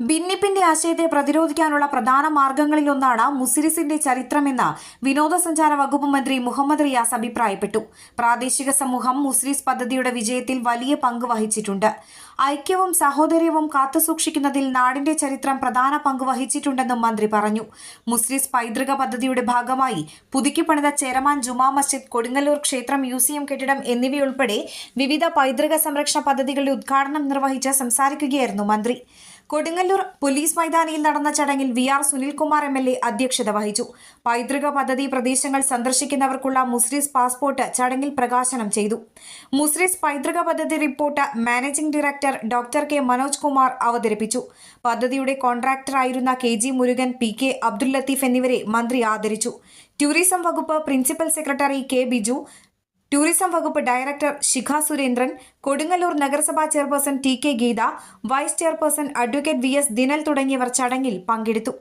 ഭിന്നിപ്പിന്റെ ആശയത്തെ പ്രതിരോധിക്കാനുള്ള പ്രധാന മാർഗങ്ങളിലൊന്നാണ് മുസിരിസിന്റെ ചരിത്രമെന്ന് വിനോദസഞ്ചാര വകുപ്പ് മന്ത്രി മുഹമ്മദ് റിയാസ് അഭിപ്രായപ്പെട്ടു. പ്രാദേശിക സമൂഹം മുസ്ലിസ് പദ്ധതിയുടെ വിജയത്തിൽ വലിയ പങ്ക് വഹിച്ചിട്ടുണ്ട്. ഐക്യവും സഹോദര്യവും കാത്തുസൂക്ഷിക്കുന്നതിൽ നാടിന്റെ ചരിത്രം പ്രധാന പങ്ക് വഹിച്ചിട്ടുണ്ടെന്നും മന്ത്രി പറഞ്ഞു. മുസ്ലിസ് പൈതൃക പദ്ധതിയുടെ ഭാഗമായി പുതുക്കിപ്പണിത ചേരമാൻ ജുമാ മസ്ജിദ് കൊടുങ്ങല്ലൂർ ക്ഷേത്രം മ്യൂസിയം കെട്ടിടം എന്നിവയുൾപ്പെടെ വിവിധ പൈതൃക സംരക്ഷണ പദ്ധതികളുടെ ഉദ്ഘാടനം നിർവഹിച്ച് സംസാരിക്കുകയായിരുന്നു മന്ത്രി. കൊടുങ്ങല്ലൂർ പോലീസ് മൈതാനിയിൽ നടന്ന ചടങ്ങിൽ V R Sunilkumar M L A അധ്യക്ഷത വഹിച്ചു. പൈതൃക പദ്ധതി പ്രദേശങ്ങൾ സന്ദർശിക്കുന്നവർക്കുള്ള മുസ്ലിസ് പാസ്പോർട്ട് ചടങ്ങിൽ പ്രകാശനം ചെയ്തു. മുസ്ലിസ് പൈതൃക പദ്ധതി report managing director doctor K. Manoj Kumar അവതരിപ്പിച്ചു. പദ്ധതിയുടെ കോൺട്രാക്ടറായിരുന്ന K. G. Murugan P. K. Abdul Latheef എന്നിവരെ മന്ത്രി ആദരിച്ചു. ടൂറിസം വകുപ്പ് principal secretary K. Biju tourism വകുപ്പ് ഡയറക്ടർ ശിഖ സുരേന്ദ്രൻ കൊടുങ്ങല്ലൂർ നഗരസഭാ chairperson T K Geetha vice chairperson advocate V S Dinal തുടങ്ങിയവർ ചടങ്ങിൽ പങ്കെടുത്തു.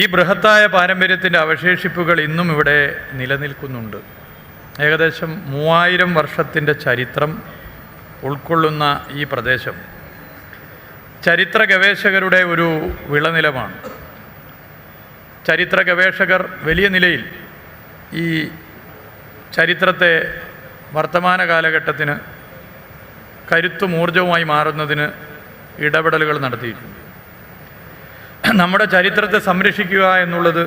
ഈ ബൃഹത്തായ പാരമ്പര്യത്തിന്റെ അവശേഷിപ്പുകൾ ഇന്നും ഇവിടെ നിലനിൽക്കുന്നുണ്ട്. ഏകദേശം മൂവായിരം വർഷത്തിന്റെ ചരിത്രം ഉൾക്കൊള്ളുന്ന ഈ പ്രദേശം ചരിത്ര ഗവേഷകരുടെ ഒരു വിളനിലമാണ്. ചരിത്ര ഗവേഷകർ വലിയ നിലയിൽ ഈ ചരിത്രത്തെ വർത്തമാന കാലഘട്ടത്തിന് കരുത്തും ഊർജവുമായി മാറുന്നതിന് ഇടപെടലുകൾ നടത്തിയിട്ടുണ്ട്. നമ്മുടെ ചരിത്രത്തെ സംരക്ഷിക്കുക എന്നുള്ളത്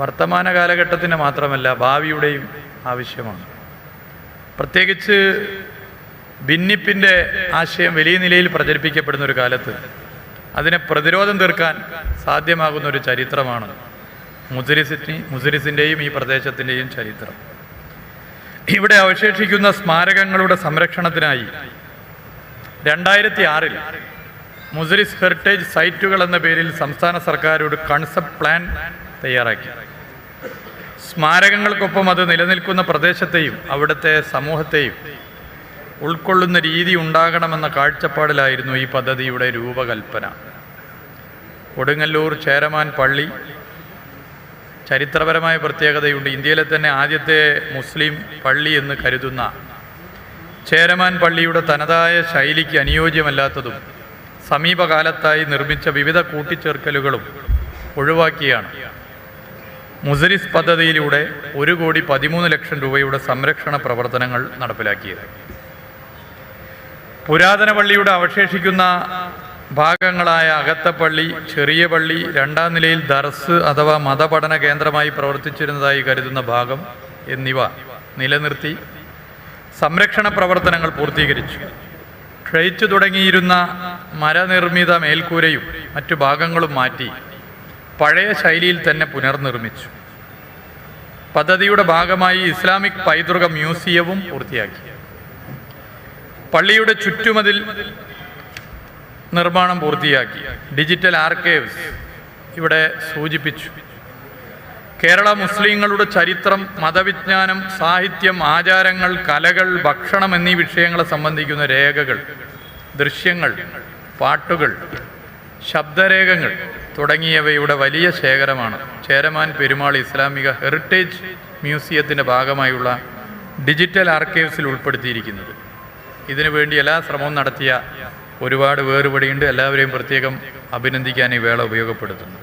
വർത്തമാന കാലഘട്ടത്തിന് മാത്രമല്ല ഭാവിയുടെയും ആവശ്യമാണ്. പ്രത്യേകിച്ച് ഭിന്നിപ്പിന്റെ ആശയം വലിയ നിലയിൽ പ്രചരിപ്പിക്കപ്പെടുന്ന ഒരു കാലത്ത് അതിനെ പ്രതിരോധം തീർക്കാൻ സാധ്യമാകുന്ന ഒരു ചരിത്രമാണ് മുസരിസിറ്റി മുസരിസിന്റെയും ഈ പ്രദേശത്തിന്റെയും ചരിത്രം. ഇവിടെ അവശേഷിക്കുന്ന സ്മാരകങ്ങളുടെ സംരക്ഷണത്തിനായി രണ്ടായിരത്തി ആറിൽ മുസരിസ് ഹെറിറ്റേജ് സൈറ്റുകൾ എന്ന പേരിൽ സംസ്ഥാന സർക്കാർ ഒരു കൺസെപ്റ്റ് പ്ലാൻ തയ്യാറാക്കി. സ്മാരകങ്ങൾക്കൊപ്പം അത് നിലനിൽക്കുന്ന പ്രദേശത്തെയും അവിടുത്തെ സമൂഹത്തെയും ഉൾക്കൊള്ളുന്ന രീതി ഉണ്ടാകണമെന്ന കാഴ്ചപ്പാടിലായിരുന്നു ഈ പദ്ധതിയുടെ രൂപകൽപ്പന. കൊടുങ്ങല്ലൂർ ചേരമാൻ പള്ളി ചരിത്രപരമായ പ്രത്യേകതയുണ്ട്. ഇന്ത്യയിലെ തന്നെ ആദ്യത്തെ മുസ്ലിം പള്ളി എന്ന് കരുതുന്ന ചേരമാൻ പള്ളിയുടെ തനതായ ശൈലിക്ക് അനുയോജ്യമല്ലാത്തതും സമീപകാലത്തായി നിർമ്മിച്ച വിവിധ കൂട്ടിച്ചേർക്കലുകളും ഒഴിവാക്കിയാണ്. മുസരിസ് പദ്ധതിയിലൂടെ ഒരു കോടി പതിമൂന്ന് ലക്ഷം രൂപയുടെ സംരക്ഷണ പ്രവർത്തനങ്ങൾ നടപ്പിലാക്കിയത്. പുരാതന പള്ളിയുടെ അവശേഷിക്കുന്ന ഭാഗങ്ങളായ അകത്തപ്പള്ളി ചെറിയ പള്ളി രണ്ടാം നിലയിൽ ദർസ് അഥവാ മതപഠന കേന്ദ്രമായി പ്രവർത്തിച്ചിരുന്നതായി കരുതുന്ന ഭാഗം എന്നിവ നിലനിർത്തി സംരക്ഷണ പ്രവർത്തനങ്ങൾ പൂർത്തീകരിച്ചു. ക്ഷയിച്ചു തുടങ്ങിയിരുന്ന മരനിർമ്മിത മേൽക്കൂരയും മറ്റു ഭാഗങ്ങളും മാറ്റി പഴയ ശൈലിയിൽ തന്നെ പുനർനിർമ്മിച്ചു. പദ്ധതിയുടെ ഭാഗമായി ഇസ്ലാമിക് പൈതൃക മ്യൂസിയവും പൂർത്തിയാക്കി. പള്ളിയുടെ ചുറ്റുമതിൽ നിർമ്മാണം പൂർത്തിയാക്കി. ഡിജിറ്റൽ ആർക്കൈവ്സ് ഇവിടെ സൂചിപ്പിച്ചു. കേരള മുസ്ലിങ്ങളുടെ ചരിത്രം മതവിജ്ഞാനം സാഹിത്യം ആചാരങ്ങൾ കലകൾ ഭക്ഷണം എന്നീ വിഷയങ്ങളെ സംബന്ധിക്കുന്ന രേഖകൾ ദൃശ്യങ്ങൾ പാട്ടുകൾ ശബ്ദരേഖകൾ തുടങ്ങിയവയുടെ വലിയ ശേഖരമാണ്. ചേരമാൻ പെരുമാൾ ഇസ്ലാമിക ഹെറിറ്റേജ് മ്യൂസിയത്തിന്റെ ഭാഗമായുള്ള ഡിജിറ്റൽ ആർക്കൈവ്സിൽ ഉൾപ്പെടുത്തിയിരിക്കുന്നത്. ഇതിനുവേണ്ടി എല്ലാ ശ്രമവും നടത്തിയ ഒരുപാട് വേറുപടിയുണ്ട് എല്ലാവരെയും പ്രത്യേകം അഭിനന്ദിക്കാൻ ഈ വേള ഉപയോഗപ്പെടുത്തുന്നു.